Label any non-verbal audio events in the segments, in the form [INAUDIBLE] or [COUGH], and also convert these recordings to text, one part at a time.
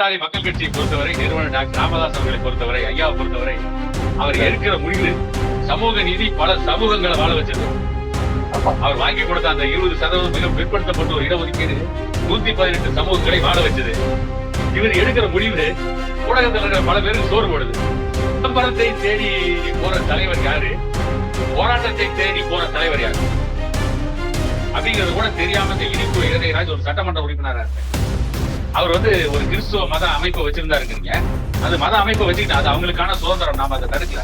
பாட்டாளி மக்கள் கட்சியை பொறுத்தவரை நிறுவனர் டாக்டர் ராமதாஸ் அவர்களை பொறுத்தவரை ஐயாவை பொறுத்தவரை அவர் எடுக்கிற முடிவு சமூக நீதி பல சமூகங்களை வாழ வச்சது அவர் வாங்கி கொடுத்த அந்த இருபது சதவீதம் மிக பிற்படுத்தப்பட்ட ஒரு இடஒதுக்கீடு நூத்தி பதினெட்டு சமூகங்களை வாழ வச்சது. இவர் எடுக்கிற முடிவு ஊடகத்தில் இருக்கிற பல பேருக்கு சோறு போடுது. விளம்பரத்தை தேடி போற தலைவர் யாரு? போராட்டத்தை தேடி போற தலைவர் யாரு? அப்படிங்கிறது கூட தெரியாம இந்த இனிப்பு இளையராஜ் ஒரு சட்டமன்ற உறுப்பினராக இருக்காரு அவர் வந்து ஒரு கிறிஸ்துவ மத அமைப்பை வச்சிருந்தாருங்கிறீங்க. அந்த மத அமைப்பை வச்சுக்கிட்டு அது அவங்களுக்கான சுதந்திரம் நாம அதை தடுக்கல.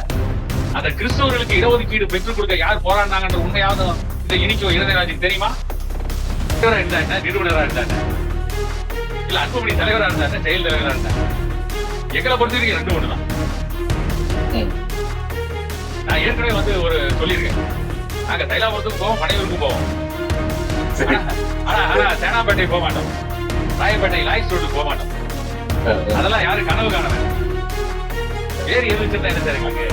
அந்த கிறிஸ்தவர்களுக்கு இடஒதுக்கீடு பெற்றுக் கொடுக்க யார் போராடினாங்கன்ற உண்மையாவது இந்த இனிக்கோ இளையராஜுக்கு தெரியுமா? தலைவரா இருந்தாங்க நிறுவனரா இருந்தாங்க இல்ல அன்புமணி தலைவரா இருந்தாங்க செயல் தலைவரா இருந்தாங்க எங்களை பொறுத்த வரைக்கும் ரெண்டு ஒண்ணுதான். நான் ஏற்கனவே வந்து ஒரு சொல்லியிருக்கேன். நாங்க தைலாபுரத்துக்கு போவோம் மனைவருக்கும் போவோம். ஆனா ஆனா சேனாப்பேட்டை போக மாட்டோம். ராயப்பேட்டை லாய்ஸ் ரோடுக்கு போக மாட்டோம். அதெல்லாம் யாரும் கனவு காண வேண்டாம். வேறு எது வச்சிருந்தா என்ன சார் எங்களுக்கு?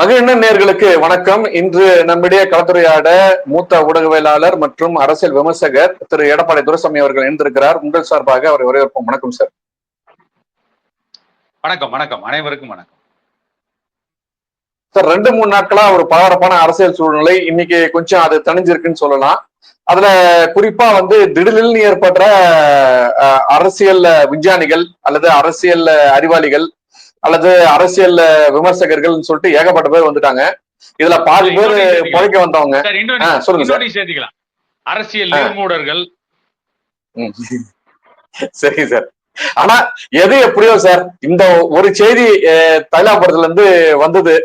மகிழ்நன் நேர்களுக்கு வணக்கம். இன்று நம்மிடையே கலந்துரையாட மூத்த ஊடகவியலாளர் மற்றும் அரசியல் விமர்சகர் திரு எடப்பாடி துரைசாமி அவர்கள் இணைந்திருக்கிறார். உங்கள் சார்பாக அவரை வரவேற்போம். வணக்கம் சார். வணக்கம் வணக்கம். அனைவருக்கும் வணக்கம். சார் ரெண்டு மூணு நாட்களா ஒரு பரபரப்பான அரசியல் சூழ்நிலை. இன்னைக்கு கொஞ்சம் அது தணிஞ்சிருக்குன்னு சொல்லலாம். அதுல குறிப்பா வந்து திடீர்னு ஏற்படுற அரசியல் விஞ்ஞானிகள் அல்லது அரசியல் அறிவாளிகள் அல்லது அரசியல் விமர்சகர்கள் சொல்லிட்டு ஏகப்பட்ட பேர் வந்துட்டாங்க. இதுல பாதி பேர் பொழைக்க வந்தவங்க. சொல்லுங்க சார். சேர்த்துக்கலாம். அரசியல் நிர்மூடர்கள். ம். சரி சார். ஆனா எது எப்படியோ சார் இந்த ஒரு செய்தி தைலாபுரத்துல இருந்து வந்தது.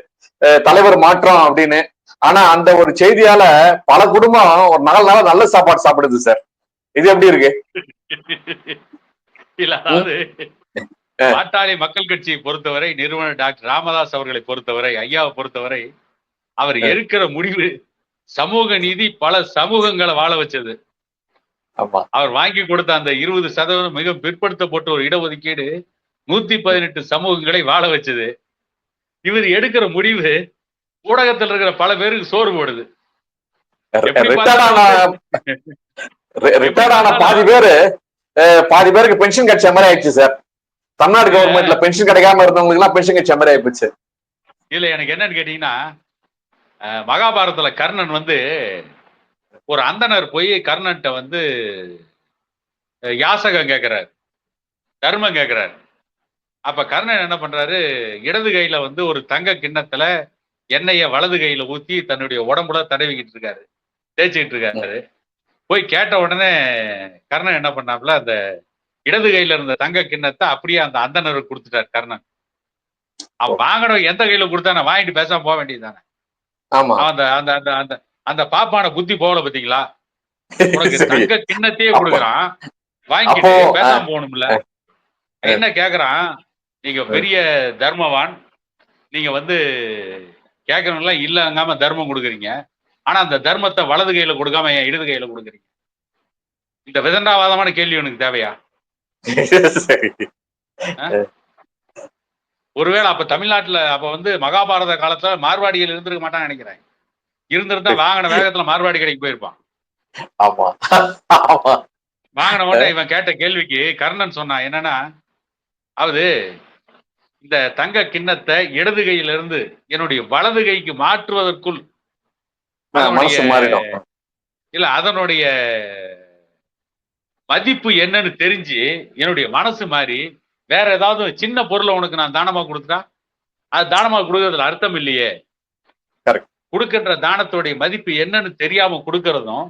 தலைவர் மாற்றம் அப்படின்னு. ஆனா அந்த ஒரு செய்தியால பல குடும்பம் ஒரு நாலு நாளா நல்ல சாப்பாடு சாப்பிடுது சார் இது எப்படி இருக்கு? [LAUGHS] இல்ல அதாவது பாட்டாளி மக்கள் கட்சியை பொறுத்தவரை நிறுவனர் டாக்டர் ராமதாஸ் அவர்களை பொறுத்தவரை ஐயாவை பொறுத்தவரை அவர் எடுக்கிற முடிவு சமூக நீதி பல சமூகங்களை வாழ வச்சது. அவர் வாங்கி கொடுத்த அந்த இருபது சதவீதம் மிக பிற்படுத்தப்பட்ட ஒரு இடஒதுக்கீடு நூத்தி பதினெட்டு சமூகங்களை வாழ வச்சது. இவர் எடுக்கிற முடிவு ஊடகத்தில் இருக்கிற பல பேருக்கு சோறு போடுது. ரிட்டையர்ட் [LAUGHS] ஆன பாதி பேரு பாதி பேருக்கு பென்ஷன் கிடைச்ச மாதிரி ஆயிடுச்சு சார். தமிழ்நாடு கவர்மெண்ட்ல பென்ஷன் கிடைக்காம இருந்தவங்களுக்கு எல்லாம் பென்ஷன் கிடைச்ச மாதிரி ஆயிடுச்சு இதுல எனக்கு என்னன்னு கேட்டீங்கன்னா மகாபாரதத்துல கர்ணன் வந்து ஒரு அந்தணர் போய் கர்ணன்ட்ட வந்து யாசகம் கேட்கிறார் தர்மம் கேட்கிறார் அப்ப கர்ணன் என்ன பண்றாரு? இடது கையில வந்து ஒரு தங்க கிண்ணத்துல எண்ணெய வலது கையில ஊத்தி தன்னுடைய உடம்புல தடவிக்கிட்டு இருக்காரு. தேய்ச்சிக்கிட்டு இருக்காரு. போய் கேட்ட உடனே கர்ணன் என்ன பண்ணாப்புல அந்த இடது கையில இருந்த தங்க கிண்ணத்தை அப்படியே அந்த அந்தணருக்கு கொடுத்துட்டார் கர்ணன். அவன் வாங்கணும் எந்த கையில கொடுத்தானே வாங்கிட்டு பேசாம போக வேண்டியதுதானே. அந்த அந்த அந்த அந்த அந்த பாப்பான புத்தி போகல பாத்தீங்களா? உனக்கு. தங்க கிண்ணத்தையே கொடுக்குறான். வாங்கிட்டு பேசாம போகணும்ல. என்ன கேக்குறான்? நீங்க பெரிய தர்மவான் நீங்க வந்து கேட்கறவங்களாம் இல்லங்காம தர்மம் கொடுக்குறீங்க. ஆனா அந்த தர்மத்தை வலது கையில கொடுக்காம என் இடது கையில கொடுக்குறீங்க? இந்த விதண்டாவாதமான கேள்வி உனக்கு தேவையா? ஒருவேளை அப்ப தமிழ்நாட்டுல அப்ப வந்து மகாபாரத காலத்துல மார்வாடிகள் இருந்திருக்க மாட்டான்னு நினைக்கிறேன். இருந்திருந்தா வாங்கின வேகத்துல மார்வாடி கடைக்கு போயிருப்பான். வாங்கின உடனே இவன் கேட்ட கேள்விக்கு கர்ணன் சொன்னான் என்னன்னா அதாவது இந்த தங்க கிண்ணத்தை இடது கையில இருந்து என்னுடைய வலது கைக்கு மாற்றுவதற்குள் இல்ல அதனுடைய மதிப்பு என்னன்னு தெரிஞ்சு என்னுடைய மனசு மாறி வேற ஏதாவது சின்ன பொருளை உனக்கு நான் தானமா கொடுத்தா அது தானமா கொடுக்கறதுல அர்த்தம் இல்லையே. கொடுக்கின்ற தானத்துடைய மதிப்பு என்னன்னு தெரியாம கொடுக்கறதும்.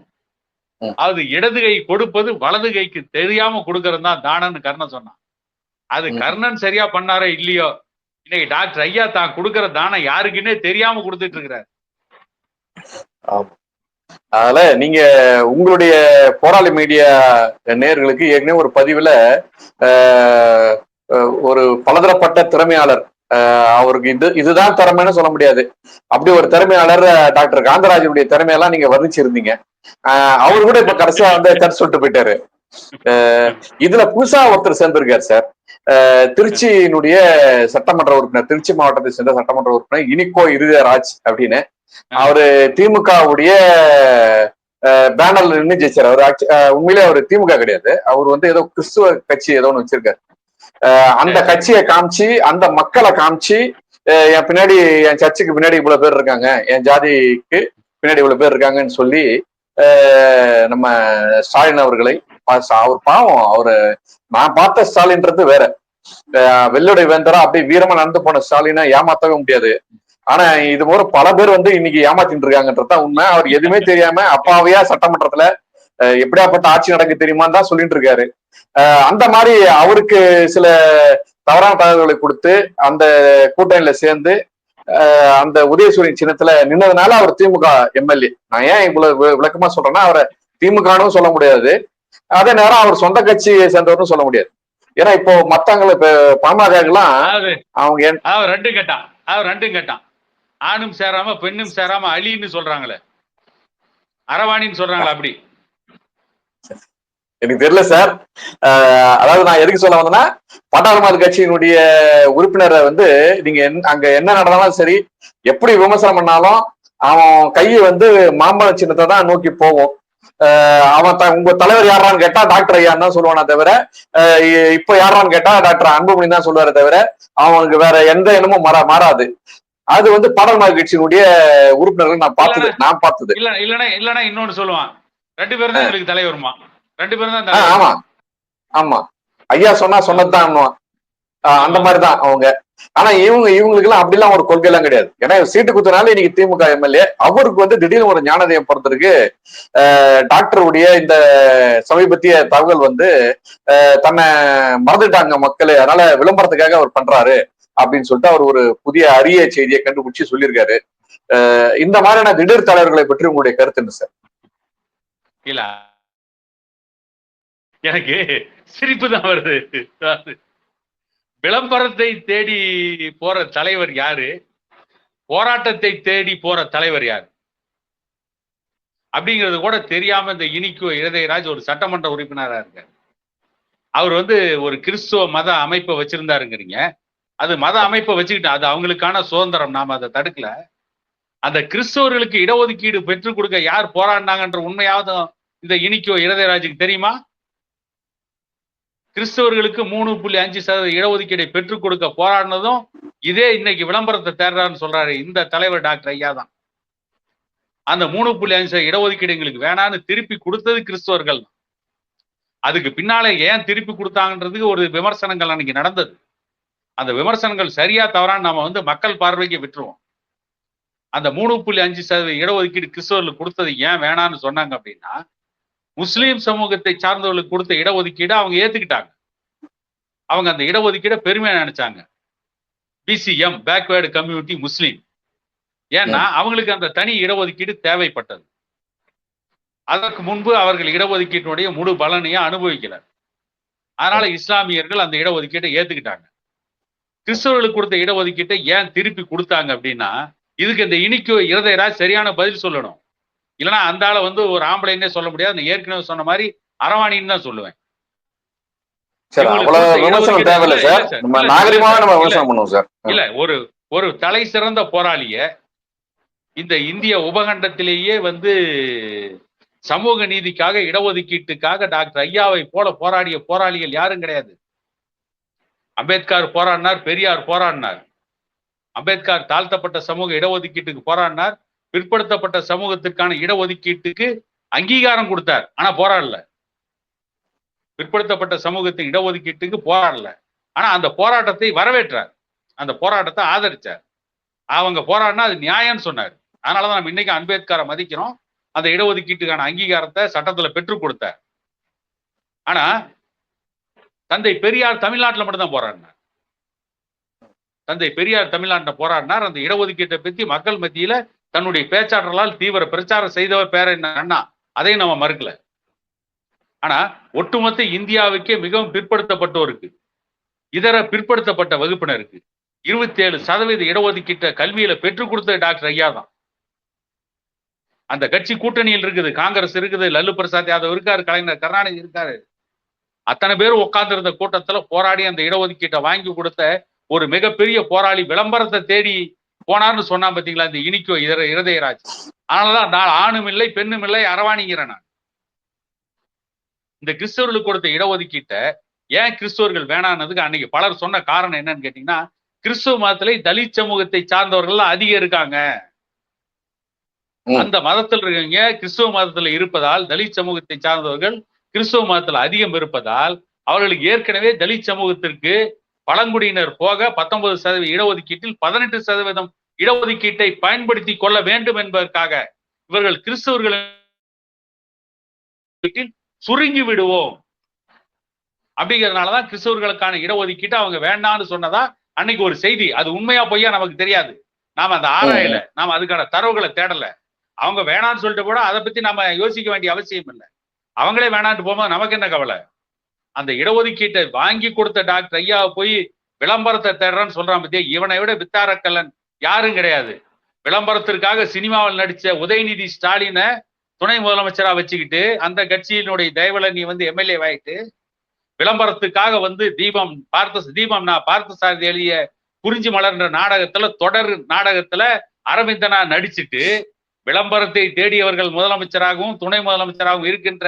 அது இடது கை கொடுப்பது வலது கைக்கு தெரியாம கொடுக்கறது தான் தானம்னு கர்ணன் சொன்னான் அது. கர்ணன் சரியா பண்ணாரோ இல்லையோ? இன்னைக்கு டாக்டர் ஐயா தான் கொடுக்கற தானம் யாருக்குன்னே தெரியாம கொடுத்துட்டு இருக்கிறார். அதனால நீங்க உங்களுடைய போராளி மீடியா நேயர்களுக்கு ஏற்கனவே ஒரு பதிவுல ஒரு பலதரப்பட்ட திறமையாளர் அவருக்கு இது இதுதான் திறமைன்னு சொல்ல முடியாது. அப்படி ஒரு திறமையாளர் டாக்டர் காந்தராஜனுடைய திறமையெல்லாம் நீங்க வர்ணிச்சிருந்தீங்க. அவர் கூட இப்ப கடைசியா வந்து கருத்து சொல்லிட்டு போயிட்டாரு. இதுல புதுசா ஒருத்தர் சேர்ந்திருக்காரு சார். திருச்சியினுடைய சட்டமன்ற உறுப்பினர் திருச்சி மாவட்டத்தை சேர்ந்த சட்டமன்ற உறுப்பினர் இனிக்கோ இருதயராஜ் அப்படின்னு. அவரு திமுகவுடைய பேனர்ல நின்று ஜெயிச்சார். அவர் உண்மையிலே அவர் திமுக கிடையாது. அவர் வந்து ஏதோ கிறிஸ்துவ கட்சி ஏதோ ஒன்று வச்சிருக்காரு அந்த கட்சியை காமிச்சு அந்த மக்களை காமிச்சு என் பின்னாடி என் சர்ச்சுக்கு பின்னாடி இவ்வளவு பேர் இருக்காங்க என் ஜாதிக்கு பின்னாடி இவ்வளவு பேர் இருக்காங்கன்னு சொல்லி நம்ம ஸ்டாலின் அவர்களை அவர் பாவம் அவரு நான் பார்த்த ஸ்டாலின்றது வேற. அஹ், வெள்ளுடை வேந்தரா அப்படியே வீரமா நடந்து போன ஸ்டாலினை ஏமாத்தவே முடியாது. ஆனா இது போல பல பேர் வந்து இன்னைக்கு ஏமாத்திட்டு இருக்காங்கன்றதுதான் உண்மை. அவர் எதுவுமே தெரியாம அப்பாவையா சட்டமன்றத்துல எப்படியாப்பட்ட ஆட்சி நடக்க தெரியுமான்னு தான் சொல்லிட்டு இருக்காரு. அந்த மாதிரி அவருக்கு சில தவறான தகவல்களை கொடுத்து அந்த கூட்டணியில சேர்ந்து அந்த உதயசூரியன் சின்னத்துல நின்னதுனால அவர் திமுக எம்எல்ஏ. நான் ஏன் இவ்வளவு விளக்கமா சொல்றேன்னா அவரை திமுகனும் சொல்ல முடியாது. அதே நேரம் அவர் சொந்த கட்சியை சேர்ந்தவரும் சொல்ல முடியாது. ஏன்னா இப்போ மத்தவங்களை இப்ப பாமகலாம் அவங்க அவன் ரெண்டும் கேட்டான். அவன் ரெண்டும் கேட்டான். ஆணும் சேராம பெண்ணும் சேராம அலின்னு சொல்றாங்களே. அரவாணின்னு சொல்றாங்களே அப்படி. எனக்கு தெரியல சார். அதாவது நான் எதுக்கு சொல்ல வந்தேன்னா பாட்டாளமார் கட்சியினுடைய உறுப்பினரை வந்து நீங்க அங்க என்ன நடந்தாலும் சரி எப்படி விமர்சனம் பண்ணாலும் அவன் கையை வந்து மாம்பழ சின்னத்தை தான் நோக்கி அஹ் அவன் உங்க தலைவர் யாரான்னு கேட்டா டாக்டர் ஐயான்னு தான் சொல்லுவானே தவிர இப்ப யாரான்னு கேட்டா டாக்டர் அன்புமணி தான் சொல்லுவாரே தவிர அவனுக்கு வேற எந்த எண்ணமும் மாறா மாறாது. அது வந்து பாடல்மார் கட்சியினுடைய உறுப்பினர்கள் நான் பார்த்தது நான் பார்த்தது. இல்ல இல்லனா இல்லனா இன்னொன்னு சொல்லுவான். ரெண்டு பேரும் தான் எங்களுக்கு தலைவருமா ரெண்டு பேரும் தான் ஆமா. ஆமா. ஐயா சொன்னா சொன்னதுதான் அந்த மாதிரிதான் அவங்க. ஆனா இவங்க இவங்களுக்கு எல்லாம் அப்படிலாம் ஒரு கொள்கை எல்லாம் கிடையாது. ஏன்னா சீட்டு குத்துனால இன்னைக்கு திமுக எம்எல்ஏ. அவருக்கு வந்து திடீர்னு ஒரு ஞானதயம் பிறந்திருக்கு டாக்டருடைய இந்த சமீபத்திய தகவல் வந்து ஆஹ் தன்னை மறந்துட்டாங்க மக்கள். அதனால விளம்பரத்துக்காக அவர் பண்றாரு அப்படின்னு சொல்லிட்டு அவர் ஒரு புதிய அரிய செய்தியை கண்டுபிடிச்சு சொல்லியிருக்காரு. ஆஹ் இந்த மாதிரியான திடீர் தலைவர்களை பற்றி உங்களுடைய கருத்து என்ன சார்? இல்ல எனக்கு சிரிப்பு தான் வருது. விளம்பரத்தை தேடி போற தலைவர் யாரு? போராட்டத்தை தேடி போற தலைவர் யாரு? அப்படிங்கிறது கூட தெரியாம இந்த இனிக்கு இருதயராஜ் ஒரு சட்டமன்ற உறுப்பினராக இருக்கார். அவர் வந்து ஒரு கிறிஸ்துவ மத அமைப்பை வச்சிருந்தாருங்கிறீங்க. அது மத அமைப்பை வச்சுக்கிட்டு அது அவங்களுக்கான சுதந்திரம் நாம அதை தடுக்கல. அந்த கிறிஸ்தவர்களுக்கு இடஒதுக்கீடு பெற்றுக் கொடுக்க யார் போராடினாங்கன்ற உண்மையாவது இந்த இனிக்கோ இருதயராஜுக்கு தெரியுமா? கிறிஸ்தவர்களுக்கு மூணு புள்ளி அஞ்சு சதவீத இடஒதுக்கீடை பெற்றுக் கொடுக்க போராடினதும் இதே இன்னைக்கு விளம்பரத்தை தேடுறான்னு சொல்றாரு இந்த தலைவர் டாக்டர் ஐயா தான். அந்த மூணு புள்ளி அஞ்சு சதவீத இடஒதுக்கீடு எங்களுக்கு வேணான்னு திருப்பி கொடுத்தது கிறிஸ்தவர்கள். அதுக்கு பின்னாலே ஏன் திருப்பி கொடுத்தாங்கன்றதுக்கு ஒரு விமர்சனங்கள் அன்னைக்கு நடந்தது. அந்த விமர்சனங்கள் சரியா தவறான்னு நாம வந்து மக்கள் பார்வைக்கு விட்டுருவோம். அந்த மூணு புள்ளி அஞ்சு சதவீத இடஒதுக்கீடு கிறிஸ்தவர்களுக்கு கொடுத்தது ஏன் வேணான்னு சொன்னாங்க அப்படின்னா முஸ்லீம் சமூகத்தை சார்ந்தவர்களுக்கு கொடுத்த இடஒதுக்கீடு அவங்க ஏத்துக்கிட்டாங்க. அவங்க அந்த இடஒதுக்கீடை பெருமையா நினைச்சாங்க. பிசிஎம் பேக்வேர்டு கம்யூனிட்டி முஸ்லீம் ஏன்னா அவங்களுக்கு அந்த தனி இடஒதுக்கீடு தேவைப்பட்டது. அதற்கு முன்பு அவர்கள் இடஒதுக்கீட்டினுடைய முழு பலனையும் அனுபவிக்கல. அதனால இஸ்லாமியர்கள் அந்த இடஒதுக்கீட்டை ஏத்துக்கிட்டாங்க. கிறிஸ்தவர்களுக்கு கொடுத்த இடஒதுக்கீட்டை ஏன் திருப்பி கொடுத்தாங்க அப்படின்னா இதுக்கு இந்த இனிக்கு இருதயராஜ் சரியான பதில் சொல்லணும். இல்லைன்னா அந்த ஆளை வந்து ஒரு ஆம்பளைன்னே சொல்ல முடியாது. நான் ஏற்கனவே சொன்ன மாதிரி அரவாணின்னு தான் சொல்லுவேன். இல்ல ஒரு ஒரு தலை சிறந்த போராளிய இந்த இந்திய உபகண்டத்திலேயே வந்து சமூக நீதிக்காக இடஒதுக்கீட்டுக்காக டாக்டர் ஐயாவை போல போராடிய போராளிகள் யாரும் கிடையாது. அம்பேத்கர் போராடினார் பெரியார் போராடினார். அம்பேத்கர் தாழ்த்தப்பட்ட சமூக இடஒதுக்கீட்டுக்கு போராடினார். பிற்படுத்தப்பட்ட சமூகத்திற்கான இடஒதுக்கீட்டுக்கு அங்கீகாரம் கொடுத்தார். ஆனா போராடல பிற்படுத்தப்பட்ட சமூகத்தின் இடஒதுக்கீட்டுக்கு போராடல ஆனா அந்த போராட்டத்தை வரவேற்றார். அந்த போராட்டத்தை ஆதரிச்சார். அவங்க போராடினா அது நியாயம்னு சொன்னார். அதனாலதான் நம்ம இன்னைக்கு அம்பேத்கரை மதிக்கிறோம். அந்த இடஒதுக்கீட்டுக்கான அங்கீகாரத்தை சட்டத்துல பெற்றுக் கொடுத்தார். ஆனா தந்தை பெரியார் தமிழ்நாட்டுல மட்டும்தான் போராடினார். தந்தை பெரியார் தமிழ்நாட்டில் போராடினார். அந்த இடஒதுக்கீட்டை பத்தி மக்கள் மத்தியில தன்னுடைய பேச்சாற்றலால் தீவிர பிரச்சாரம் செய்தவர் பேர அண்ணா? அதையும் நம்ம மறுக்கல. ஆனா ஒட்டுமொத்த இந்தியாவுக்கே மிகவும் பிற்படுத்தப்பட்டோருக்கு இதர பிற்படுத்தப்பட்ட வகுப்பினருக்கு இருபத்தி ஏழு சதவீத இடஒதுக்கீட்டை கல்வியில பெற்றுக் கொடுத்த டாக்டர் ஐயா தான். அந்த கட்சி கூட்டணியில் இருக்குது காங்கிரஸ் இருக்குது லல்லு பிரசாத் யாதவ் இருக்காரு கலைஞர் கருணாநிதி இருக்காரு. அத்தனை பேர் உட்கார்ந்து இருந்த கூட்டத்துல போராடி அந்த இடஒதுக்கீட்டை வாங்கி கொடுத்த ஒரு மிகப்பெரிய போராளி விளம்பரத்தை தேடி போனார்னு சொன்னா பாத்தீங்களா இந்த இனிக்கோ இதர இருதயராஜ். அதனாலதான் நான் ஆணும் இல்லை பெண்ணும் இல்லை அரவாணிங்கிறேன் நான். இந்த கிறிஸ்தவர்களுக்கு கொடுத்த இடஒதுக்கீட்டை ஏன் கிறிஸ்தவர்கள் வேணான்னதுக்கு அன்னைக்கு பலர் சொன்ன காரணம் என்னன்னு கேட்டீங்கன்னா கிறிஸ்துவ மதத்துல தலித் சமூகத்தை சார்ந்தவர்கள் அதிகம் இருக்காங்க. அந்த மதத்தில் இருக்கவங்க கிறிஸ்துவ மதத்துல இருப்பதால் தலித் சமூகத்தை சார்ந்தவர்கள் கிறிஸ்துவ மதத்துல அதிகம் இருப்பதால் அவர்களுக்கு ஏற்கனவே தலித் சமூகத்திற்கு பழங்குடியினர் போக பத்தொன்பது சதவீத இடஒதுக்கீட்டில் பதினெட்டு சதவீதம் இடஒதுக்கீட்டை பயன்படுத்தி கொள்ள வேண்டும் என்பதற்காக இவர்கள் கிறிஸ்தவர்கள் சுருங்கி விடுவோம். அப்படிங்கறதுனாலதான் கிறிஸ்தவர்களுக்கான இடஒதுக்கீட்டை அவங்க வேண்டாம்னு சொன்னதா? அன்னைக்கு ஒரு செய்தி. அது உண்மையா பொய்யா நமக்கு தெரியாது. நாம அந்த ஆராயல. நாம அதுக்கான தரவுகளை தேடல. அவங்க வேணாம்னு சொல்லிட்டு கூட அதை பத்தி நாம யோசிக்க வேண்டிய அவசியம் இல்லை. அவங்களே வேணான்ட்டு போகும்போது நமக்கு என்ன கவலை? அந்த இடஒதுக்கீட்டை வாங்கி கொடுத்த டாக்டர் ஐயாவை போய் விளம்பரத்தை தேடுறேன்னு சொல்றான் பத்தியா? இவனை விட வித்தாரக்கல்லன் யாரும் கிடையாது. விளம்பரத்திற்காக சினிமாவில் நடிச்ச உதயநிதி ஸ்டாலினை துணை முதலமைச்சரா வச்சுக்கிட்டு அந்த கட்சியினுடைய தயவுல நீ வந்து எம்எல்ஏ ஆயிட்டு விளம்பரத்துக்காக வந்து தீபம் பார்த்த தீபம் நான் பார்த்த சாரதி எழுதிய குறிஞ்சி மலர்ன்ற நாடகத்துல தொடர் நாடகத்துல அரவிந்தனா நடிச்சிட்டு விளம்பரத்தை தேடியவர்கள் முதலமைச்சராகவும் துணை முதலமைச்சராகவும் இருக்கின்ற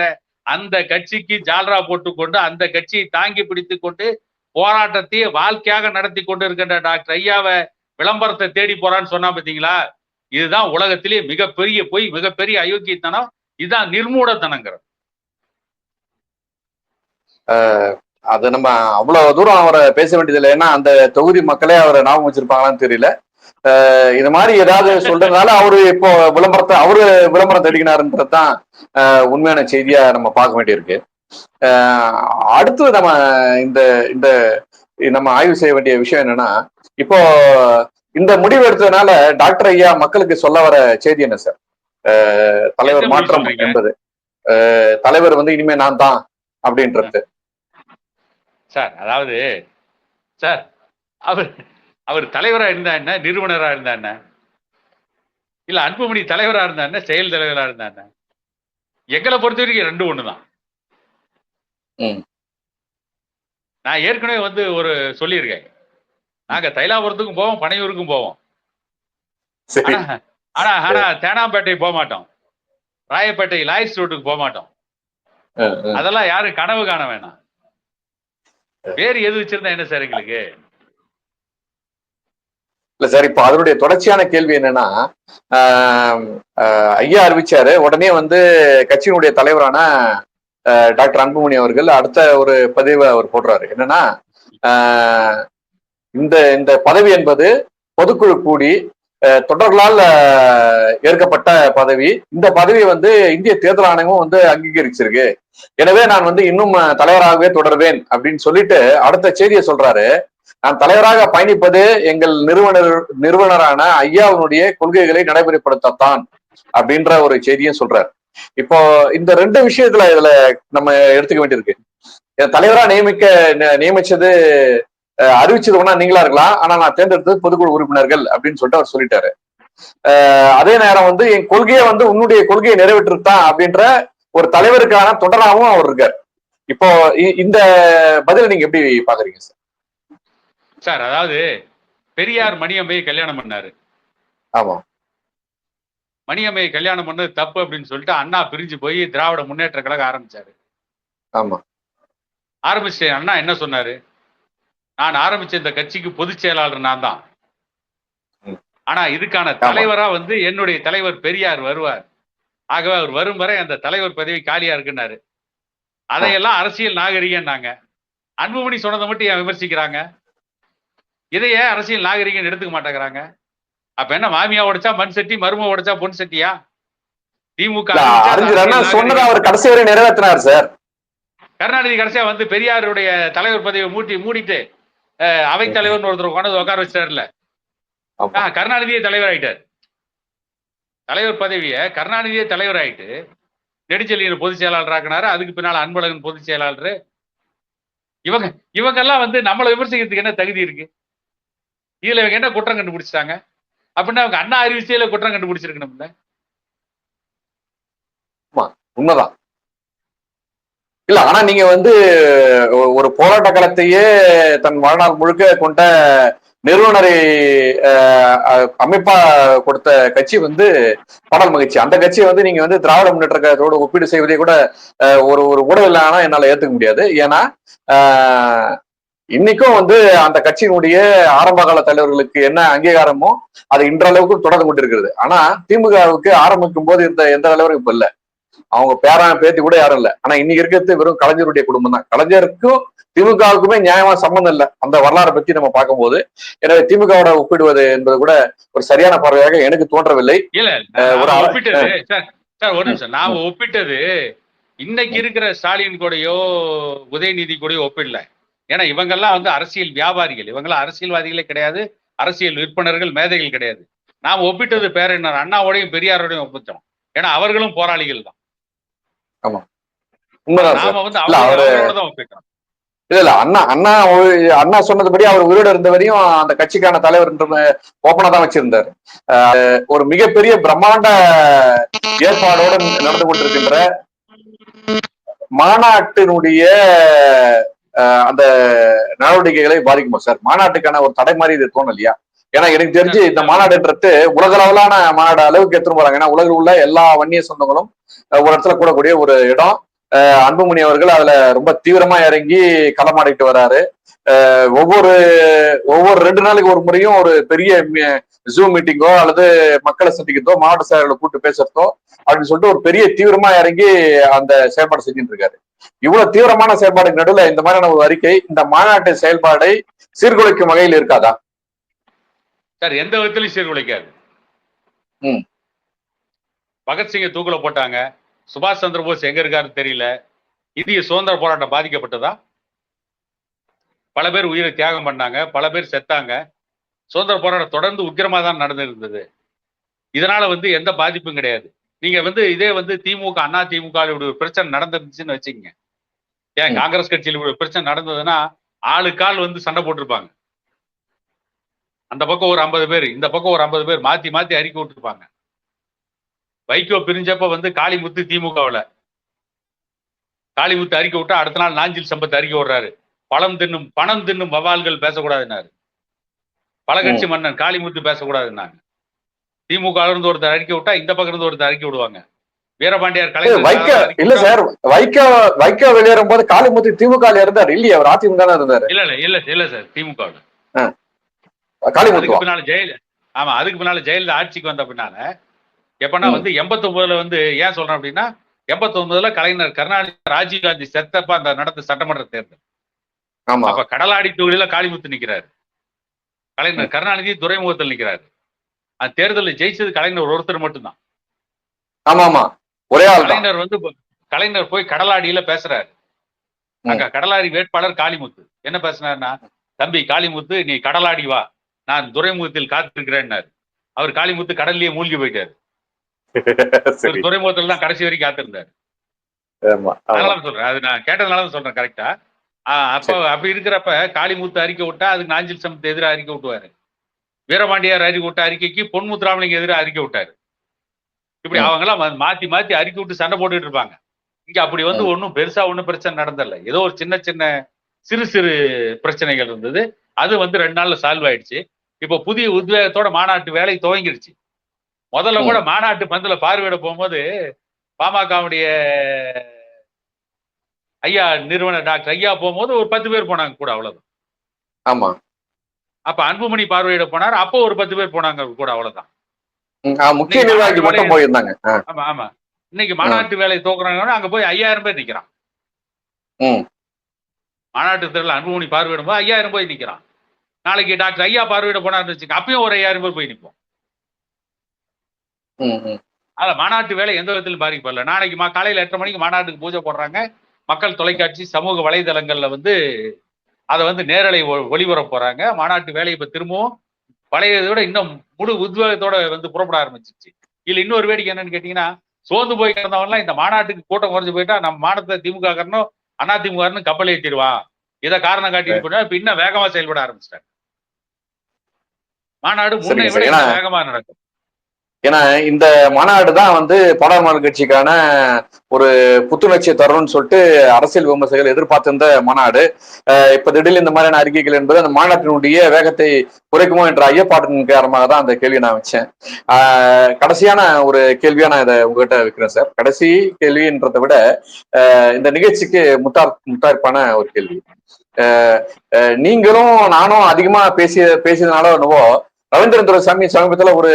அந்த கட்சிக்கு ஜால்ரா போட்டுக்கொண்டு அந்த கட்சியை தாங்கி பிடித்து கொண்டு போராட்டத்தையே வாழ்க்கையாக நடத்தி கொண்டு இருக்கின்ற டாக்டர் ஐயாவை விளம்பரத்தை தேடி போறான்னு சொன்னா பாத்தீங்களா? இதுதான் உலகத்திலேயே மிகப்பெரிய பொய் மிகப்பெரிய அயோக்கியத்தனம். இதுதான் நிர்மூடத்தனங்கிறது. அது நம்ம அவ்வளவு தூரம் அவரை பேச வேண்டியதில்லை. ஏன்னா அந்த தொகுதி மக்களே அவரை ஞாபகம் வச்சிருப்பாங்களான்னு தெரியல. இது மாதிரி ஏதாவது சொல்றதுனால அவரு இப்போ விளம்பரத்தை அவரு விளம்பரம் தேடிக்கினாருன்றதுதான் உண்மையான செய்தியா நம்ம பார்க்க வேண்டியிருக்கு. அடுத்து நம்ம இந்த இந்த நம்ம ஆய்வு செய்ய வேண்டிய விஷயம் என்னன்னா இப்போ இந்த முடிவு எடுத்ததுனால டாக்டர் ஐயா மக்களுக்கு சொல்ல வர செய்தி என்ன சார்? தலைவர் மாற்றம்? என்பது. தலைவர் வந்து இனிமே நான் தான் அப்படின்றது. சார் அதாவது சார் அவர் அவர் தலைவரா இருந்தா என்ன? நிறுவனரா இருந்தா என்ன? இல்ல அன்புமணி தலைவரா இருந்தா என்ன? செயல் தலைவரா இருந்தா என்ன? எங்களை பொறுத்த வரைக்கும் ரெண்டும் ஒண்ணுதான். நான் ஏற்கனவே வந்து ஒரு சொல்லியிருக்கேன். நாங்க தைலாபுரத்துக்கும் போவோம் பனையூருக்கும் போவோம். ஆனா ஆனா தேனாம்பேட்டை போக மாட்டோம். ராயப்பேட்டை லாய்ஸ் ரோட்டுக்கு போக மாட்டோம். அதெல்லாம் யாரும் கனவு காண வேணாம். வேறு எது வச்சிருந்தா என்ன சார் எங்களுக்கு? இல்ல சார் இப்ப அதனுடைய தொடர்ச்சியான கேள்வி என்னன்னா ஐயா அறிவிச்சாரு உடனே வந்து கட்சியினுடைய தலைவரான டாக்டர் அன்புமணி அவர்கள் அடுத்த ஒரு பதிவை அவர் போடுறாரு. என்னன்னா இந்த இந்த பதவி என்பது பொதுக்குழு கூடி தொடர்களால் ஏற்கப்பட்ட பதவி. இந்த பதவி வந்து இந்திய தேர்தல் ஆணையமும் வந்து அங்கீகரிச்சிருக்கு. எனவே நான் வந்து இன்னும் தலைவராகவே தொடர்வேன் அப்படின்னு சொல்லிட்டு அடுத்த செய்தியை சொல்றாரு. நான் தலைவராக பயணிப்பது எங்கள் நிறுவனர் நிறுவனரான ஐயாவினுடைய கொள்கைகளை நடைமுறைப்படுத்தத்தான் அப்படின்ற ஒரு செய்தியும் சொல்றார். இப்போ இந்த ரெண்டு விஷயத்துல இதுல நம்ம எடுத்துக்க வேண்டியிருக்கு. என் தலைவரா நியமிக்க நியமிச்சது அறிவிச்சது ஒண்ணா நீங்களா இருக்கலாம். ஆனா நான் தேர்ந்தெடுத்தது பொதுக்குழு உறுப்பினர்கள் அப்படின்னு சொல்லிட்டு அவர் சொல்லிட்டாரு. அதே நேரம் வந்து என் கொள்கையை வந்து உன்னுடைய கொள்கையை நிறைவேற்றிருத்தான் அப்படின்ற ஒரு தலைவருக்கான தொடராகவும் அவர் இருக்கார். இப்போ இ- இந்த பதிலை நீங்க எப்படி பாக்குறீங்க சார்? சார் அதாவது பெரியார் மணியம்மையை கல்யாணம் பண்ணாரு. ஆமா. மணியம்மையை கல்யாணம் பண்ணது தப்பு அப்படின்னு சொல்லிட்டு அண்ணா பிரிஞ்சு போய் திராவிட முன்னேற்ற கழகம் ஆரம்பிச்சாரு. ஆமா. ஆரம்பிச்சு அண்ணா என்ன சொன்னாரு? நான் ஆரம்பிச்ச இந்த கட்சிக்கு பொதுச் செயலாளர் நான் தான். ஆனா இதுக்கான தலைவரா வந்து என்னுடைய தலைவர் பெரியார் வருவார். ஆகவே அவர் வரும் வரை அந்த தலைவர் பதவி காலியா இருக்குன்னாரு. அதையெல்லாம் அரசியல் நாகரிகம்னாங்க. அன்புமணி சொன்னதை மட்டும் ஏன் விமர்சிக்கிறாங்க? இதையே அரசியல் நாகரிகம் எடுத்துக்க மாட்டேங்கிறாங்க. அப்ப என்ன மாமியா உடைச்சா மண் சட்டி மரும உடைச்சா பொன் சட்டியா? திமுக சொன்னதை. அவர் கடைசி வரை நிறைவேற்றினார் சார் கருணாநிதி கடைசியா வந்து பெரியாருடைய தலைவர் பதவியை மூட்டி மூடிட்டு அஹ், அவைத்தலைவர்னு ஒருத்தர் கொண்டு உட்கார வச்சிட்டாருல கருணாநிதியே தலைவர் ஆயிட்டார். தலைவர் பதவியை கருணாநிதியே தலைவர் ஆயிட்டு நெடுஞ்செழியன் பொதுச் செயலாளர் ஆக்கினாரு அதுக்கு பின்னால அன்பழகன் பொதுச் செயலாளர். இவங்க இவங்க எல்லாம் வந்து நம்மளை விமர்சிக்கிறதுக்கு என்ன தகுதி இருக்கு? இதுல இவங்க என்ன குற்றம் கண்டுபிடிச்சிட்டாங்க? அப்படின்னா அவங்க அண்ணா அறிவிச்சையில குற்றம் கண்டுபிடிச்சிருக்கணும்ல உண்மைதான். இல்ல ஆனா நீங்க வந்து ஒரு போராட்ட காலத்தையே தன் வாழ்நாள் முழுக்க கொண்ட நிறுவனரை அமைப்பா கொடுத்த கட்சி வந்து பாடல் மகிழ்ச்சி. அந்த கட்சியை வந்து நீங்க வந்து திராவிட முன்னேற்ற கழகத்தோட ஒப்பீடு செய்வதை கூட ஒரு ஒரு ஊடகம் என்னால ஏத்துக்க முடியாது. ஏன்னா இன்னைக்கும் வந்து அந்த கட்சியினுடைய ஆரம்ப கால தலைவர்களுக்கு என்ன அங்கீகாரமோ அது இன்றளவுக்கு தொடர்ந்து கொண்டிருக்கிறது. ஆனா திமுகவுக்கு ஆரம்பிக்கும் போது இருந்த எந்த தலைவரும் இப்ப இல்ல. அவங்க பேரன் பேத்தி கூட யாரும் இல்ல. ஆனா இன்னைக்கு இருக்கிறது வெறும் கலைஞருடைய குடும்பம் தான். கலைஞருக்கும் திமுகவுக்குமே நியாயமா சம்பந்தம் இல்லை. அந்த வரலாறை பத்தி நம்ம பார்க்கும்போது எனவே திமுகவோட ஒப்பிடுவது என்பது கூட ஒரு சரியான பார்வையாக எனக்கு தோன்றவில்லை. நாம ஒப்பிட்டது இன்னைக்கு இருக்கிற ஸ்டாலின் கூடயோ உதயநிதி கூடயோ ஒப்பிடல. ஏன்னா இவங்கெல்லாம் வந்து அரசியல் வியாபாரிகள். இவங்கெல்லாம் அரசியல்வாதிகளே கிடையாது. அரசியல் விற்பனர்கள் மேதைகள் கிடையாது. நாம் ஒப்பிட்டது பேரறிஞர் அண்ணாவோடையும் பெரியாரோடையும் ஒப்பிட்டோம் ஏன்னா அவர்களும் போராளிகள் தான். நாம வந்து இல்ல, அவங்க- அவரு- அவங்களோட தான் ஒப்பிட்டோம் இல்ல இல்ல அண்ணா அண்ணா அண்ணா சொன்னதுபடி அவர் உயிரோட இருந்த வரையும் அந்த கட்சிக்கான தலைவர் ஓப்பனா தான் வச்சிருந்தார். ஒரு மிகப்பெரிய பிரம்மாண்ட ஏற்பாடோடு நடந்து கொண்டிருக்கின்ற மாநாட்டினுடைய அந்த நடவடிக்கைகளை பாதிக்குமா? சார் மாநாட்டுக்கான ஒரு தடை மாதிரி இது தோணலையா ஏன்னா எனக்கு தெரிஞ்சு இந்த மாநாடுன்றது உலகளவிலான மாநாடு அளவுக்கு எடுத்துட்டு போறாங்க. ஏன்னா உலகில் உள்ள எல்லா வன்னிய சொந்தங்களும் ஒரு இடத்துல கூடக்கூடிய ஒரு இடம். அன்புமணி அவர்கள் அதுல ரொம்ப தீவிரமா இறங்கி களமாடிட்டு வராரு. ஒவ்வொரு ஒவ்வொரு ரெண்டு நாளைக்கு ஒரு முறையும் ஒரு பெரிய ஜூம் மீட்டிங்கோ அல்லது மக்களை சந்திக்கிறதோ மாவட்ட செயலர்களை கூப்பிட்டு பேசுறதோ அப்படின்னு சொல்லிட்டு ஒரு பெரிய தீவிரமா இறங்கி அந்த செயல்பாடு செஞ்சுட்டு இருக்காரு. இவ்வளவு தீவிரமான செயல்பாடுக்கு நடுவுல இந்த மாதிரியான ஒரு அறிக்கை இந்த மாநாட்டு செயல்பாடை சீர்குலைக்கும் வகையில் இருக்காதா? சார் எந்த விதத்திலையும் சீர்குலைக்காது. பகத்சிங்கை தூக்குல போட்டாங்க. சுபாஷ் சந்திர போஸ் எங்க இருக்காருன்னு தெரியல. இந்திய சுதந்திர போராட்டம் பாதிக்கப்பட்டதா? பல பேர் உயிரை தியாகம் பண்ணாங்க. பல பேர் செத்தாங்க. சுதந்திர போராட்டம் தொடர்ந்து உக்கிரமா தான் நடந்திருந்தது. இதனால வந்து எந்த பாதிப்பும் கிடையாது. நீங்க வந்து இதே வந்து திமுக அண்ணா திமுக இப்படி ஒரு பிரச்சனை நடந்துருந்துச்சுன்னு வச்சுக்கோங்க. ஏன். காங்கிரஸ் கட்சியில் இப்படி ஒரு பிரச்சனை நடந்ததுன்னா ஆளுக்கால் வந்து சண்டை போட்டிருப்பாங்க. அந்த பக்கம் ஒரு ஐம்பது பேர் இந்த பக்கம் ஒரு ஐம்பது பேர் மாத்தி மாத்தி அறிக்கை விட்டுருப்பாங்க. வைகோ பிரிஞ்சப்ப வந்து காளிமுத்து திமுகவுல. காளிமுத்து அறிக்கை விட்டா அடுத்த நாள் நாஞ்சில் சம்பத் அறிக்கை விடுறாரு பழம் தின்னும் பணம் தின்னும் வவால்கள் பேசக்கூடாதுன்னாரு. பல கட்சி மன்னன் காளிமுத்து பேசக்கூடாதுன்னாங்க. திமுக இருந்து ஒருத்தர் அறிக்கை விட்டா இந்த பக்கம் இருந்து ஒருத்தர் அறிக்கை விடுவாங்க. வீரபாண்டியார் கலைஞர் வைக்க இல்ல சார் வைக்க வைக்க வெளியேறும் போது காளிமுத்து திமுக இருந்தார். இல்லையா அவர் அதிமுக இருந்தாரு. இல்ல இல்ல இல்ல இல்ல சார் திமுக அதுக்கு பின்னால ஜெயல ஆமா அதுக்கு பின்னால ஜெயலலிதா ஆட்சிக்கு வந்த பின்னால எப்பன்னா ம். வந்து எண்பத்தொன்பதுல வந்து ஏன் சொல்றேன் அப்படின்னா எண்பத்தொன்பதுல கலைஞர் கருணாநிதி ராஜீவ் காந்தி செத்தப்ப அந்த நடந்த சட்டமன்ற தேர்தல். ஆமா. அப்ப கடலாடி தொகுதியில காளிமுத்து நிக்கிறாரு. கலைஞர் கருணாநிதி துறைமுகத்தில் நிக்கிறாரு. அந்த தேர்தலில் ஜெயிச்சது கலைஞர் ஒருத்தர் மட்டும்தான். ஆமா ஆமா ஒரே கலைஞர் வந்து கலைஞர் போய் கடலாடியில பேசுறாரு. அங்க கடலாடி வேட்பாளர் காளிமுத்து. என்ன பேசினாருன்னா தம்பி காளிமுத்து நீ கடலாடி வா. நான் துறைமுகத்தில் காத்திருக்கிறேன்னாரு. அவர் காளிமுத்து கடல்லயே மூழ்கி போயிட்டாரு. [LAUGHS] துறைமுகத்துல தான் கடைசி வரைக்கும் காத்திருந்தாரு. அதனால தான் சொல்றேன். அது நான் கேட்டதுனால தான் சொல்றேன் கரெக்டா அப்ப அப்படி இருக்கிறப்ப காளிமுத்து அறிக்கை விட்டா அதுக்கு நாஞ்சில் சமத்து எதிராக அறிக்கை விட்டுவாரு. வீரபாண்டியார் அறிக்கை விட்ட அறிக்கைக்கு பொன்முத்துராமலிங்க எதிராக அறிக்கை விட்டாரு. இப்படி ம். அவங்க எல்லாம் மாத்தி மாத்தி அறிக்கை விட்டு சண்டை போட்டுட்டு இருப்பாங்க. இங்க அப்படி வந்து ஒன்றும் பெருசா ஒன்றும் பிரச்சனை நடந்தல ஏதோ ஒரு சின்ன சின்ன சிறு சிறு பிரச்சனைகள் இருந்தது. அது வந்து ரெண்டு நாள்ல சால்வ் ஆயிடுச்சு. இப்போ புதிய உத்வேகத்தோட மாநாட்டு வேலை துவங்கிடுச்சு. முதல்ல கூட மாநாட்டு பந்துல பார்வையிட போகும்போது பாமகவுடைய ஐயா நிறுவனர் டாக்டர் ஐயா போகும்போது ஒரு பத்து பேர் போனாங்க கூட அவ்வளவுதான். ஆமா. அப்ப அன்புமணி பார்வையிட போனார். அப்போ ஒரு பத்து பேர் போனாங்க கூட அவ்வளவுதான். முக்கிய மட்டும் போயிருந்தாங்க. ஆமா ஆமா. இன்னைக்கு மாநாட்டு வேலை தோக்குறாங்கன்னா அங்க போய் ஐயாயிரம் பேர் நிக்கிறான். மாநாட்டு திரள் அன்புமணி பார்வையிடும் போது ஐயாயிரம் போய் நிக்கிறான். நாளைக்கு டாக்டர் ஐயா பார்வையிட போனார்னு வச்சுக்க அப்பயும் ஒரு ஐயாயிரம் பேர் போய் நிற்போம். அதில் மாநாட்டு வேலை எந்த விதத்திலும் பாதிக்கப்படல. நாளைக்கு மா காலையில் எட்டரை மணிக்கு மாநாட்டுக்கு பூஜை போடுறாங்க. மக்கள் தொலைக்காட்சி சமூக வலைதளங்கள்ல வந்து அதை வந்து நேரலை ஒ- ஒளிபரப்ப போறாங்க. மாநாட்டு வேலை இப்ப திரும்பவும் பழையதை விட இன்னும் முழு உத்வேகத்தோட வந்து புறப்பட ஆரம்பிச்சிச்சு. இதுல இன்னொரு வேடிக்கை என்னன்னு கேட்டீங்கன்னா சோர்ந்து போய் கிடந்தவன்லாம் இந்த மாநாட்டுக்கு கூட்டம் குறைஞ்சு போயிட்டா நம்ம மாநாட்டை திமுக காரனும் அண்ணா திமுக கப்பல் ஏற்றிடுவான் இதை காரணம் காட்டி இப்ப இன்னும் வேகமா செயல்பட ஆரம்பிச்சிட்டாங்க. மாநாடு முன்னை விட வேகமா நடக்கும். ஏன்னா இந்த மாநாடு தான் வந்து பாடாளுமன்ற கட்சிக்கான ஒரு புத்துணர்ச்சியை தரும்னு சொல்லிட்டு அரசியல் விமர்சகர்கள் எதிர்பார்த்திருந்த மாநாடு. இப்ப திடீர்னு இந்த மாதிரியான அறிக்கைகள் என்பது அந்த மாநாட்டினுடைய வேகத்தை குறைக்குமோ என்ற ஐயப்பாட்டின் காரணமாக தான் அந்த கேள்வியை நான் வச்சேன். ஆஹ் கடைசியான ஒரு கேள்வியா நான் இதை உங்ககிட்ட வைக்கிறேன் சார். கடைசி கேள்வின்றதை விட இந்த நிகழ்ச்சிக்கு முத்தார் முத்தார்ப்பான ஒரு கேள்வி. நீங்களும் நானும் அதிகமா பேசிய பேசியதுனால என்னவோ ரவீந்திரன் துரைசாமி சமீபத்துல ஒரு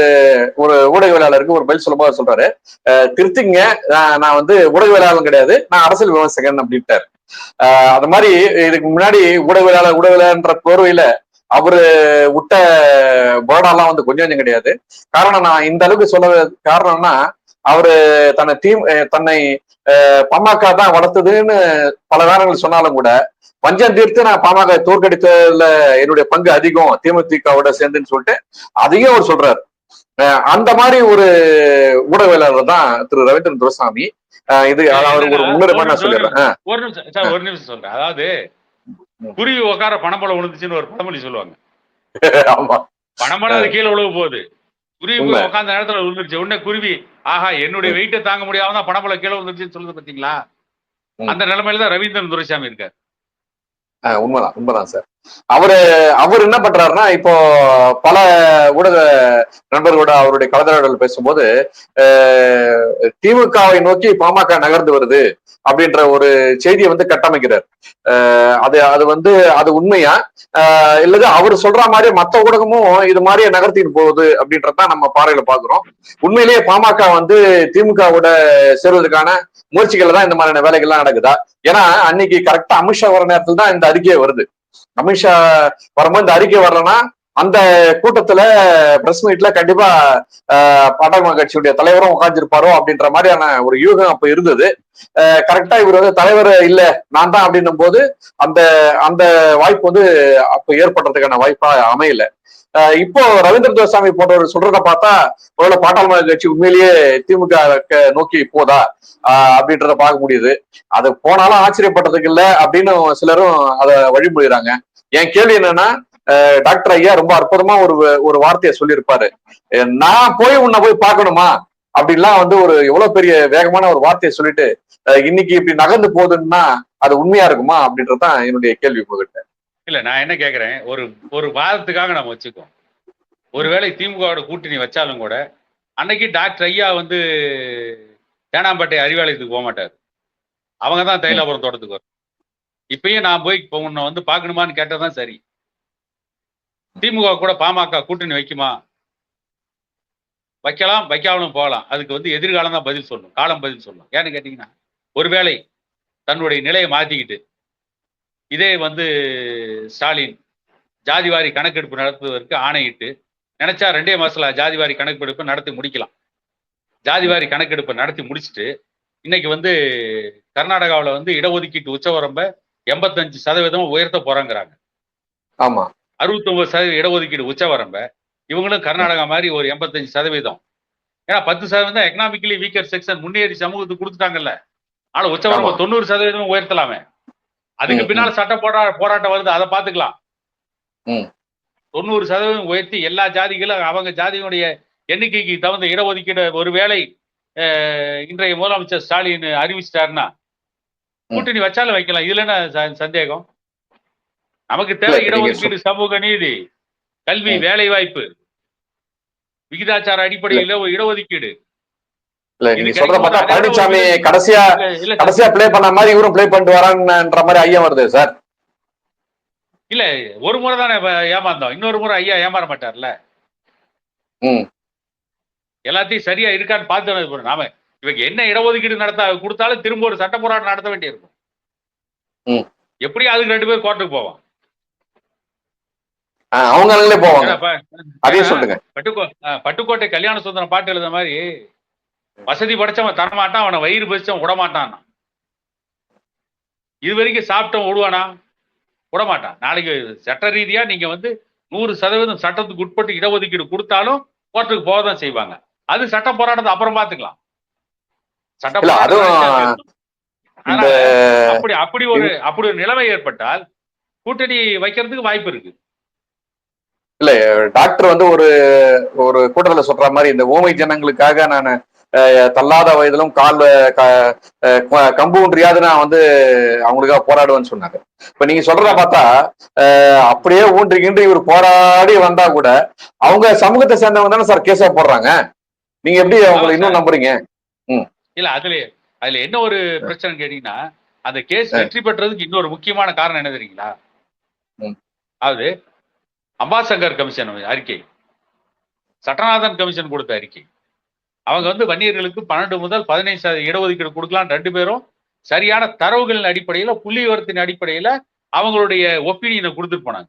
ஒரு ஊடகவியலாளருக்கு ஒரு பதில் சொல்லும்போது சொல்றாரு திருத்திங்க நான் வந்து ஊடகவியலாளர் கிடையாது நான் அரசியல் விமர்சகன் அப்படின்ட்டாரு. அது மாதிரி இதுக்கு முன்னாடி ஊடகவியலாளர் ஊடகவியலாளர்ன்ற போர்வையில அவரு விட்ட போர்டெல்லாம் வந்து கொஞ்சம் கொஞ்சம் கிடையாது. காரணம் நான் இந்த அளவுக்கு சொல்ல காரணம்னா அவரு தன்னை தீம் தன்னை பமாக்கா பாமக தான் வளர்த்ததுன்னு பல காரணங்கள் சொன்னாலும் கூட பஞ்சம் தீர்த்து நான் பாமக தோற்கடித்ததுல என்னுடைய பங்கு அதிகம் தேமுதிகவோட சேர்ந்துன்னு சொல்லிட்டு அதையும் அவர் சொல்றாரு. அந்த மாதிரி ஒரு ஊடகவியலாளர் தான் திரு ரவீந்திரன் துரைசாமி. இது அவர் ஒரு முன்னுரிமை நான் சொல்லிடுறேன். ஒரு நிமிஷம் ஒரு நிமிஷம் சொல்றேன். அதாவது குருவி உட்கார பணம்பழம் விழுந்துச்சுன்னு ஒரு பழமொழி சொல்லுவாங்க. [LAUGHS] ஆமா. பணம்பழம் அது கீழே விழுக போகுது. குருவி உட்கார்ந்த நேரத்துல விழுந்துருச்சு உடனே குருவி ஆஹா என்னுடைய வெயிட்டை தாங்க முடியாம தான் பணம்பழம் கீழே விழுந்துருச்சுன்னு சொல்லுது பாத்தீங்களா. அந்த நிலைமையில தான் ரவீந்திரன் துரைசாமி இருக்காரு. உண்மைதான் உண்மைதான் சார். அவரு அவர் என்ன பண்றாருன்னா இப்போ பல ஊடக நண்பர்களோட அவருடைய கலந்துரையாடல் பேசும்போது திமுகவை நோக்கி பாமக நகர்ந்து வருது அப்படின்ற ஒரு செய்தியை வந்து கட்டமைக்கிறார். அது அது வந்து அது உண்மையா? இல்லது அவர் சொல்ற மாதிரி மத்த ஊடகமும் இது மாதிரியே நகர்த்திட்டு போகுது அப்படின்றதான் நம்ம பார்வையில பாக்குறோம் உண்மையிலேயே பாமக வந்து திமுகவோட சேர்வதற்கான முயற்சிகள் தான் இந்த மாதிரியான வேலைகள்லாம் நடக்குதா? ஏன்னா அன்னைக்கு கரெக்டா அமித்ஷா வர நேரத்துல தான் இந்த அறிக்கையே வருது. அமித்ஷா வரும்போது இந்த அறிக்கை வரலன்னா அந்த கூட்டத்துல பிரஸ் மீட்ல கண்டிப்பா ஆஹ், பாட்டாளி கட்சியுடைய தலைவரும் உட்கார்ந்திருப்பாரோ அப்படின்ற மாதிரியான ஒரு யூகம் அப்ப இருந்தது. கரெக்டா இவர் வந்து தலைவர் இல்ல நான் தான் அப்படின்னும் போது அந்த அந்த வாய்ப்பு வந்து அப்ப ஏற்படுறதுக்கான வாய்ப்பா அமையல. இப்போ ரவீந்திர துரைசாமி போன்றவர் சொல்றத பார்த்தா ஒருவேளை பாட்டாளி கட்சி உண்மையிலேயே திமுக நோக்கி போதா அப்படின்றத பார்க்க முடியுது. அது போனாலும் ஆச்சரியப்பட்டதுக்கு இல்ல அப்படின்னு சிலரும் அதை வழிமொழிறாங்க என் கேள்வி என்னன்னா டாக்டர் ஐயா ரொம்ப அற்புதமா ஒரு ஒரு வார்த்தையை சொல்லியிருப்பாரு. நான் போய் உன்னை போய் பார்க்கணுமா? அப்படின்லாம் வந்து ஒரு எவ்வளவு பெரிய வேகமான ஒரு வார்த்தையை சொல்லிட்டு இன்னைக்கு இப்படி நகர்ந்து போகுதுன்னா அது உண்மையா இருக்குமா அப்படின்றதுதான் என்னுடைய கேள்வி உங்ககிட்ட. இல்ல நான் என்ன கேக்குறேன்? ஒரு ஒரு வாதத்துக்காக நம்ம வச்சுக்கோம் ஒருவேளை திமுகவோட கூட்டணி வச்சாலும் கூட அன்னைக்கு டாக்டர் ஐயா வந்து தேனாம்பேட்டை அறிவாலயத்துக்கு போக மாட்டார். அவங்க தான் தைலாபுரம் தோட்டத்துக்கு வரும். இப்பயும் நான் போய் இப்போ உன்னை வந்து பார்க்கணுமான்னு கேட்டதான் சரி. திமுக கூட பாமக கூட்டணி வைக்குமா? வைக்கலாம் வைக்காமலும் போகலாம். அதுக்கு வந்து எதிர்காலம் தான் பதில் சொல்லணும். காலம் பதில் சொல்லணும். ஏன்னு கேட்டீங்கன்னா ஒருவேளை தன்னுடைய நிலையை மாத்திக்கிட்டு இதே வந்து ஸ்டாலின் ஜாதிவாரி கணக்கெடுப்பு நடத்துவதற்கு ஆணையிட்டு நினைச்சா ரெண்டே மாசத்துல ஜாதிவாரி கணக்கெடுப்பு நடத்தி முடிக்கலாம். ஜாதிவாரி கணக்கெடுப்பை நடத்தி முடிச்சுட்டு இன்னைக்கு வந்து கர்நாடகாவில் வந்து இடஒதுக்கீட்டு உச்சவரம்ப எண்பத்தஞ்சு சதவீதம் உயர்த்த போறாங்கிறாங்க. ஆமா. அறுபத்தொன்பது சதவீத இடஒதுக்கீடு உச்சவரம்ப இவங்களும் கர்நாடகா மாதிரி ஒரு எண்பத்தஞ்சு சதவீதம். ஏன்னா பத்து சதவீதம் எக்கனாமிக்கலி வீக்கர் செக்ஷன் முன்னேறி சமூகத்துக்கு கொடுத்துட்டாங்கல்ல. ஆனா உச்சவரம்ப. தொண்ணூறு சதவீதம் உயர்த்தலாமே. அதுக்கு பின்னால சட்ட போரா போராட்டம் வருது. அதை பாத்துக்கலாம். தொண்ணூறு சதவீதம் உயர்த்தி எல்லா ஜாதிகளும் அவங்க ஜாதியினுடைய எண்ணிக்கைக்கு தகுந்த இடஒதுக்கீடு ஒருவேளை இன்றைய முதலமைச்சர் ஸ்டாலின் அறிவிச்சிட்டாருன்னா. கூட்டணி வச்சாலும் வைக்கலாம். இதுல என்ன சந்தேகம்? நமக்கு தேவை இடஒதுக்கீடு சமூக நீதி கல்வி. வேலை வாய்ப்பு விகிதாச்சார அடிப்படையில இடஒதுக்கீடு. இல்ல நீங்க சொல்ற பார்த்தா பழனிசாமி கடைசியா. கடைசியா ப்ளே பண்ண மாதிரி இவரும் ப்ளே பண்ணிட்டு வரான்ற மாதிரி ஐயம் வருது சார். இல்ல ஒரு முறை தானே ஏமாந்தோம். இன்னொரு முறை ஐயா ஏமாற மாட்டார்ல. எல்லாத்தையும் சரியா இருக்கான்னு பார்த்து நாம இவங்க என்ன இடஒதுக்கீடு நடத்த கொடுத்தாலும் திரும்ப ஒரு சட்ட போராட்டம் நடத்த வேண்டியிருக்கும். எப்படி அதுக்கு ரெண்டு பேர் கோர்ட்டுக்கு போவோம்? ஆஹ் அவங்க அங்கங்களே போவாங்க. ஏன்னா, ப- அதையும் சொல்லுங்க. பட்டுக்கோ அஹ், பட்டுக்கோட்டை கல்யாண சுந்தரம் பாட்டு எழுத மாதிரி வசதி படைச்சவன் தரமாட்டான் அவனை வயிறு பறிச்சவன் விடமாட்டான். இது வரைக்கும் சாப்பிட்டவன் விடுவானா விடமாட்டான். நாளைக்கு சட்ட ரீதியா நீங்க வந்து நூறு சதவீதம் சட்டத்துக்கு உட்பட்டு இடஒதுக்கீடு கொடுத்தாலும் கோர்ட்டுக்கு போக தான் செய்வாங்க. அது சட்ட போராட்டத்தை அப்புறம் பாத்துக்கலாம் சட்ட இல்ல, போராட்டம் அப்படி அப்படி ஒரு அப்படி ஒரு நிலைமை ஏற்பட்டால் கூட்டணி வைக்கிறதுக்கு வாய்ப்பு இருக்கு. டாக்டர் வந்து ஒரு ஒரு கூட்டத்துல சொல்ற மாதிரி இந்த ஊமை ஜனங்களுக்காக நான் தள்ளாத வயதிலும் கால் கம்பு ஊன்றியாவது நான் வந்து அவங்களுக்காக போராடுவேன்னு சொன்னாங்க. இப்ப நீங்க சொல்றத பார்த்தா அப்படியே ஊன்றி கின்றி இவர் போராடி வந்தா கூட அவங்க சமூகத்தை சேர்ந்தவங்க தானே சார் கேஸா போடுறாங்க? நீங்க எப்படி அவங்களை இன்னும் நம்புறீங்க? இல்ல அதுல அதுல என்ன ஒரு பிரச்சனை கேட்டீங்கன்னா அந்த கேஸ். வெற்றி பெற்றதுக்கு இன்னொரு முக்கியமான காரணம் என்ன தெரியுங்களா? ம். அதாவது அம்பாசங்கர் கமிஷன் அறிக்கை சட்டநாதன் கமிஷன் கொடுத்த அறிக்கை. அவங்க வந்து வன்னியர்களுக்கு பன்னெண்டு முதல் பதினைந்து சதவீத இடஒதுக்கீடு கொடுக்கலாம் ரெண்டு பேரும். சரியான தரவுகளின் அடிப்படையில புள்ளி விவரத்தின் அடிப்படையில அவங்களுடைய ஒப்பீனியனை கொடுத்துட்டு போனாங்க.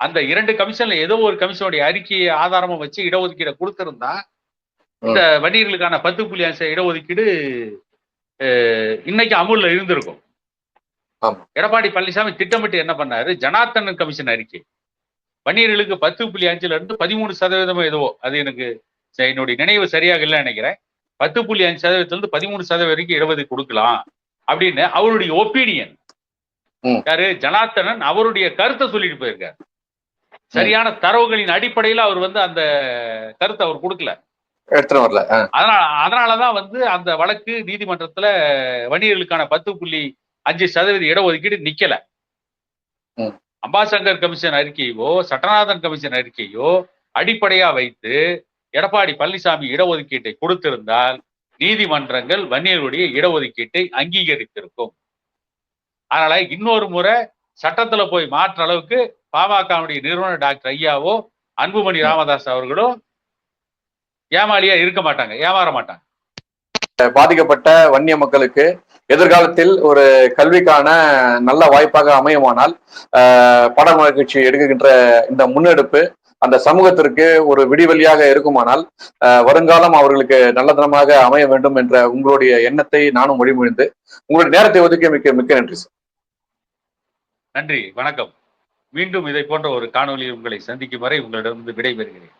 அந்த இரண்டு கமிஷன்ல ஏதோ ஒரு கமிஷனுடைய அறிக்கையை ஆதாரமா வச்சு இடஒதுக்கீடை கொடுத்திருந்தா இந்த வன்னியர்களுக்கான பத்து புள்ளி அஞ்சு இடஒதுக்கீடு இன்னைக்கு அமுல்ல இருந்திருக்கும். எடப்பாடி பழனிசாமி திட்டமிட்டு என்ன பண்ணாரு? ஜனார்த்தனன் கமிஷன் அறிக்கை. வன்னியர்களுக்கு பத்து புள்ளி அஞ்சுல இருந்து பதிமூணு சதவீதமோ எதுவோ அது எனக்கு என்னுடைய நினைவு சரியாக இல்லைன்னு நினைக்கிறேன். பத்து புள்ளி அஞ்சு சதவீதத்துல இருந்து பதிமூணு சதவீதம் வரைக்கும் இடஒதுக்கீடு கொடுக்கலாம். அப்படின்னு அவருடைய ஒப்பீனியன். யாரு? ஜனார்த்தனன் அவருடைய கருத்தை சொல்லிட்டு போயிருக்காரு. சரியான தரவுகளின் அடிப்படையில அவர் வந்து அந்த கருத்தை அவர் கொடுக்கல. வரல. அதனால அதனாலதான் வந்து அந்த வழக்கு நீதிமன்றத்துல வன்னியர்களுக்கான பத்து புள்ளி அஞ்சு சதவீத இடஒதுக்கீடு நிக்கல. அம்பாசங்கர் கமிஷன் அறிக்கையோ சட்டநாதன் கமிஷன் அறிக்கையோ அடிப்படையா வைத்து எடப்பாடி பழனிசாமி இடஒதுக்கீட்டை கொடுத்திருந்தால் நீதிமன்றங்கள் வன்னியர்களுடைய இடஒதுக்கீட்டை அங்கீகரித்திருக்கும். அதனால இன்னொரு முறை சட்டத்துல போய் மாற்ற அளவுக்கு பாமகவுடைய நிறுவனர் டாக்டர் ஐயாவோ அன்புமணி ராமதாஸ் அவர்களோ ஏமாளியா இருக்க மாட்டாங்க ஏமாற மாட்டாங்க. பாதிக்கப்பட்ட வன்னிய மக்களுக்கு எதிர்காலத்தில் ஒரு கல்விக்கான நல்ல வாய்ப்பாக அமையுமானால் ஆஹ், கட்சி எடுக்கின்ற இந்த முன்னெடுப்பு அந்த சமூகத்திற்கு ஒரு விடிவெளியாக இருக்குமானால் வருங்காலம் அவர்களுக்கு நல்லதனமாக அமைய வேண்டும் என்ற உங்களுடைய எண்ணத்தை நானும் மொழிமொழிந்து உங்களுடைய நேரத்தை ஒதுக்கிய மிக்க மிக்க நன்றி சார். நன்றி வணக்கம். மீண்டும் இதை போன்ற ஒரு காணொளியில் உங்களை சந்திக்கும் வரை உங்களிடமிருந்து விடைபெறுகிறேன்.